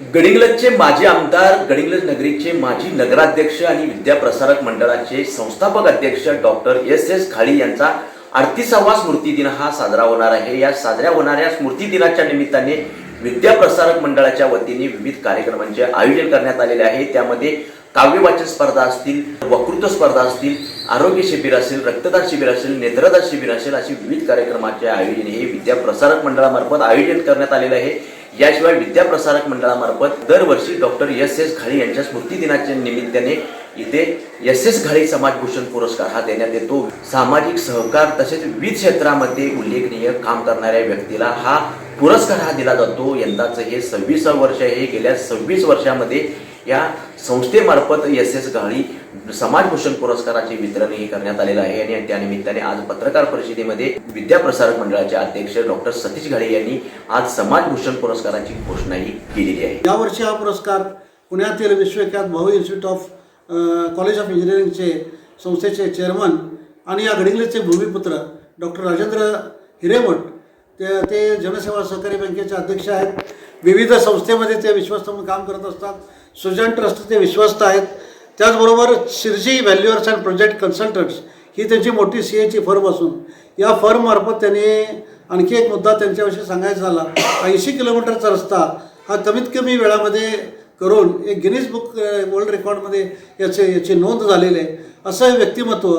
गडिंग्लजचे माजी आमदार गडिंग्लज नगरीचे माजी नगराध्यक्ष आणि विद्याप्रसारक मंडळाचे संस्थापक अध्यक्ष डॉक्टर एस एस खाळी यांचा अडतीसावा स्मृती दिन हा साजरा होणार आहे. या साजऱ्या होणाऱ्या स्मृती दिनाच्या निमित्ताने विद्याप्रसारक मंडळाच्या वतीने विविध कार्यक्रमांचे आयोजन करण्यात आलेले आहे. त्यामध्ये काव्यवाचन स्पर्धा असतील वक्तृत्व स्पर्धा असतील आरोग्य शिबिर असेल रक्तदान शिबिर असेल नेत्रदान शिबिर असेल अशी विविध कार्यक्रमाचे आयोजन हे विद्याप्रसारक मंडळामार्फत आयोजन करण्यात आलेले आहे. याशिवाय विद्याप्रसारक मंडळामार्फत दरवर्षी डॉक्टर एस एस घाळी यांच्या स्मृती दिनाच्या निमित्ताने इथे एस एस घाळी समाजभूषण पुरस्कार हा देण्यात येतो. सामाजिक सहकार तसेच विविध क्षेत्रामध्ये उल्लेखनीय काम करणाऱ्या व्यक्तीला हा पुरस्कार हा दिला जातो. यंदाचं हे सव्वीसावं वर्ष हे गेल्या सव्वीस वर्षामध्ये या संस्थेमार्फत एस एस घाळी समाजभूषण पुरस्काराचे वितरणही करण्यात आलेलं आहे आणि त्यानिमित्ताने आज पत्रकार परिषदेमध्ये विद्याप्रसारक मंडळाचे अध्यक्ष डॉक्टर सतीश घाडे यांनी आज समाजभूषण पुरस्काराची घोषणाही केलेली आहे. यावर्षी हा पुरस्कार पुण्यातील विश्वविख्यात Bhau institute of college of इंजिनिअरिंगचे संस्थेचे चेअरमन आणि या घडिंगलेचे भूमिपुत्र डॉक्टर राजेंद्र हिरेमठ ते ते जनसेवा सहकारी बँकेचे अध्यक्ष आहेत. विविध संस्थेमध्ये ते विश्वस्त म्हणून काम करत असतात. सुजन ट्रस्ट ते विश्वस्त आहेत. त्याचबरोबर Shirji valuers and project consultants ही त्यांची मोठी सी एची फर्म असून या फर्ममार्फत त्यांनी आणखी एक मुद्दा त्यांच्याविषयी सांगायचा झाला. ऐंशी किलोमीटरचा रस्ता हा कमीत कमी वेळामध्ये करून एक गिनीज बुक वर्ल्ड रेकॉर्डमध्ये याचे याची नोंद झालेली आहे. असं व्यक्तिमत्व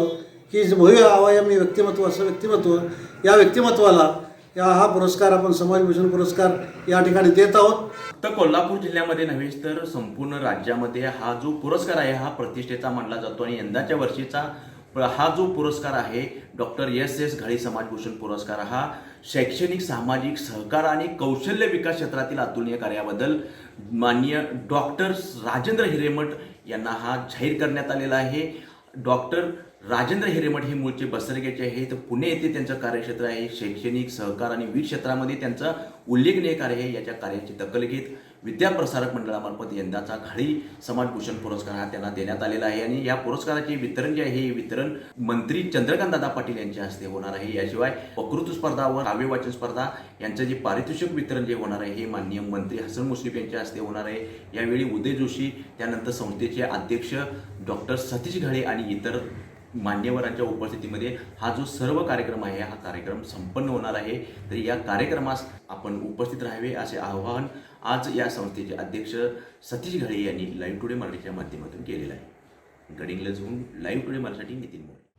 की भव्य आवायमी व्यक्तिमत्व असं व्यक्तिमत्व या व्यक्तिमत्वाला या हा पुरस्कार आपण समाजभूषण पुरस्कार या ठिकाणी देत आहोत. तर कोल्हापूर जिल्ह्यामध्ये नव्हेच तर संपूर्ण राज्यामध्ये हा जो पुरस्कार आहे हा प्रतिष्ठेचा मानला जातो आणि यंदाच्या वर्षीचा हा जो पुरस्कार आहे डॉक्टर एस एस घाळी समाजभूषण पुरस्कार हा शैक्षणिक सामाजिक सहकार आणि कौशल्य विकास क्षेत्रातील अतुलनीय कार्याबद्दल माननीय डॉक्टर राजेंद्र हिरेमठ यांना हा जाहीर करण्यात आलेला आहे. डॉक्टर राजेंद्र हिरेमठ हे मूळचे बसरगेचे आहे तर पुणे येथे त्यांचं कार्यक्षेत्र आहे. शैक्षणिक सहकार आणि विविध क्षेत्रामध्ये त्यांचं उल्लेखनीय कार्य आहे. याच्या कार्याची दखल घेत विद्याप्रसारक मंडळामार्फत यंदाचा घाळी समाजभूषण पुरस्कार हा त्यांना देण्यात आलेला आहे. आणि या पुरस्काराचे वितरण जे आहे हे वितरण मंत्री चंद्रकांतदादा पाटील यांच्या हस्ते होणार आहे. याशिवाय वकृत्व स्पर्धा व काव्यवाचन स्पर्धा यांचं जे पारितोषिक वितरण जे होणार आहे हे माननीय मंत्री हसन मुश्रीफ यांच्या हस्ते होणार आहे. यावेळी उदय जोशी त्यानंतर संस्थेचे अध्यक्ष डॉक्टर सतीश घाळे आणि इतर मान्यवरांच्या उपस्थितीमध्ये हा जो सर्व कार्यक्रम आहे हा कार्यक्रम संपन्न होणार आहे. तरी या कार्यक्रमास आपण उपस्थित राहावे असे आवाहन आज या संस्थेचे अध्यक्ष सतीश घळे यांनी लाईव्ह टुडे मराठीच्या माध्यमातून केलेलं आहे. गडिंग्लजहून लाईव्ह टुडे मराठीसाठी नितीन मोरे.